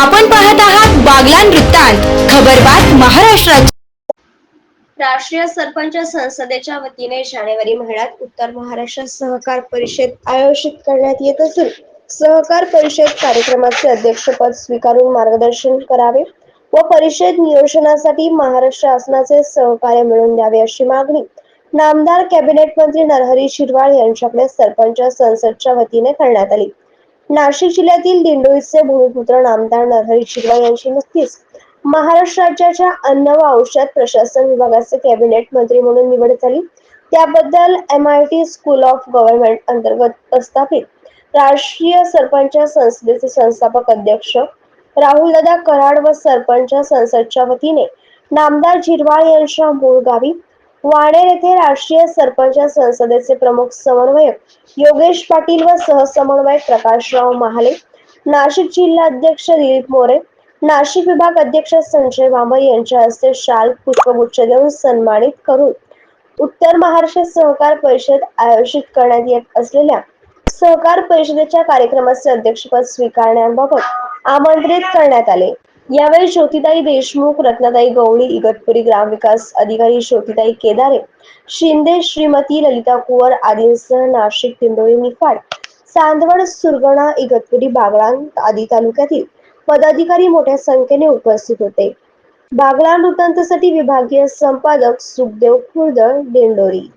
आपण पाहत आहात बागलान वृत्तांत. खबरबात महाराष्ट्राची. राष्ट्रीय सरपंच संसदेच्या वतीने जानेवारी महिन्यात उत्तर महाराष्ट्र सहकार परिषद आयोजित करण्यात येत असून सहकार परिषद कार्यक्रमाचे अध्यक्षपद स्वीकारून मार्गदर्शन करावे व परिषद नियोजनासाठी महाराष्ट्र शासनाचे सहकार्य मिळवून द्यावे अशी मागणी नामदार कॅबिनेट मंत्री नरहरी शिरवाळ यांच्याकडे सरपंच संसदच्या वतीने करण्यात आली. नाशिक जिल्ह्यातील दिंडोईचे भूमिपुत्र नामदार नरहरी शिरवाळ यांची नुकतीच महाराष्ट्र राज्याच्या अन्न व औषध प्रशासन विभागाचे कॅबिनेट मंत्री म्हणून निवड झाली. त्याबद्दल M I T school of government अंतर्गत प्रस्थापित राष्ट्रीय सरपंच संसदेचे संस्थापक अध्यक्ष राहुल दादा कराड व सरपंच संसदच्या वतीने नामदार झिरवाळ यांच्या मूळ गावी वाणेर येथे राष्ट्रीय सरपंच संसदेचे प्रमुख समन्वयक योगेश पाटील व सहसमन्वयक प्रकाशराव महाले नाशिक जिल्हा अध्यक्ष दिलीप मोरे नाशिक विभाग अध्यक्ष संजय वामर यांच्या हस्ते शाल पुष्पगुच्छ देऊन सन्मानित करून उत्तर महाराष्ट्र सहकार परिषद आयोजित करण्यात येत असलेल्या सहकार परिषदेच्या कार्यक्रमाचे अध्यक्षपद स्वीकारण्याबाबत आमंत्रित करण्यात आले. यावेळी ज्योतिताई देशमुख रत्नाताई गवळी इगतपुरी ग्रामविकास अधिकारी ज्योतिताई केदारे शिंदे श्रीमती ललिता कुवर आदींसह नाशिक दिंडोरी निफाड चांदवड सुरगणा इगतपुरी बागळान आदी तालुक्यातील पदाधिकारी मोठ्या संख्येने उपस्थित होते. बागळान वृत्तांतसाठी विभागीय संपादक सुखदेव खुर्द दिंडोरी.